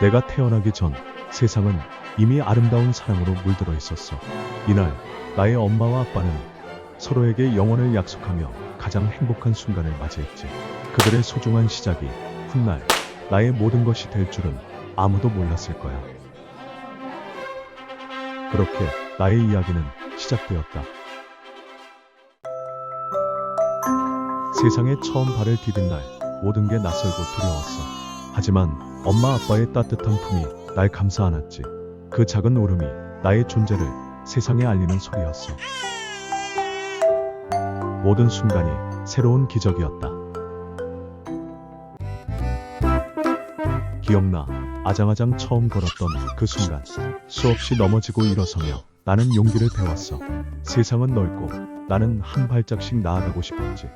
내가 태어나기 전 세상은 이미 아름다운 사랑으로 물들어 있었어. 이날 나의 엄마와 아빠는 서로에게 영원을 약속하며 가장 행복한 순간을 맞이했지. 그들의 소중한 시작이 훗날 나의 모든 것이 될 줄은 아무도 몰랐을 거야. 그렇게 나의 이야기는 시작되었다. 세상에 처음 발을 디딘 날 모든 게 낯설고 두려웠어. 하지만 엄마 아빠의 따뜻한 품이 날 감싸 안았지. 그 작은 울음이 나의 존재를 세상에 알리는 소리였어. 모든 순간이 새로운 기적이었다. 기억나. 아장아장 처음 걸었던 그 순간. 수없이 넘어지고 일어서며 나는 용기를 배웠어. 세상은 넓고 나는 한 발짝씩 나아가고 싶었지.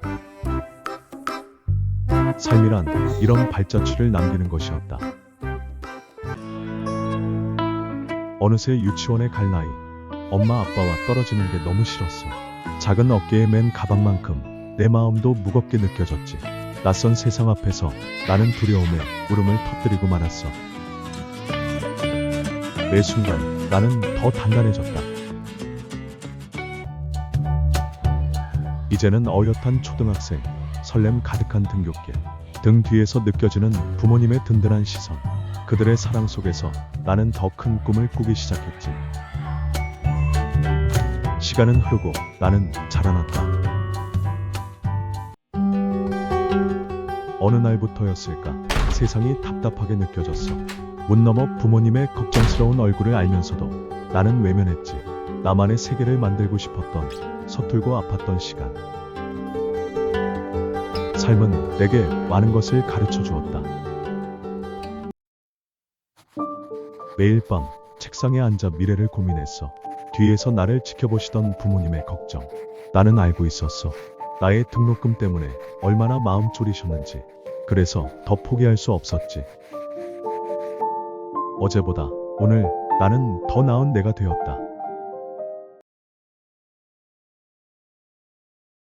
삶이란 이런 발자취를 남기는 것이었다. 어느새 유치원에 갈 나이. 엄마 아빠와 떨어지는 게 너무 싫었어. 작은 어깨에 맨 가방만큼 내 마음도 무겁게 느껴졌지. 낯선 세상 앞에서 나는 두려움에 울음을 터뜨리고 말았어. 매 순간 나는 더 단단해졌다. 이제는 어엿한 초등학생, 설렘 가득한 등굣길, 등 뒤에서 느껴지는 부모님의 든든한 시선, 그들의 사랑 속에서 나는 더 큰 꿈을 꾸기 시작했지. 시간은 흐르고 나는 자라났다. 어느 날부터였을까 세상이 답답하게 느껴졌어. 문 너머 부모님의 걱정스러운 얼굴을 알면서도 나는 외면했지. 나만의 세계를 만들고 싶었던 서툴고 아팠던 시간. 삶은 내게 많은 것을 가르쳐 주었다. 매일 밤 책상에 앉아 미래를 고민했어. 뒤에서 나를 지켜보시던 부모님의 걱정. 나는 알고 있었어. 나의 등록금 때문에 얼마나 마음 졸이셨는지. 그래서 더 포기할 수 없었지. 어제보다 오늘 나는 더 나은 내가 되었다.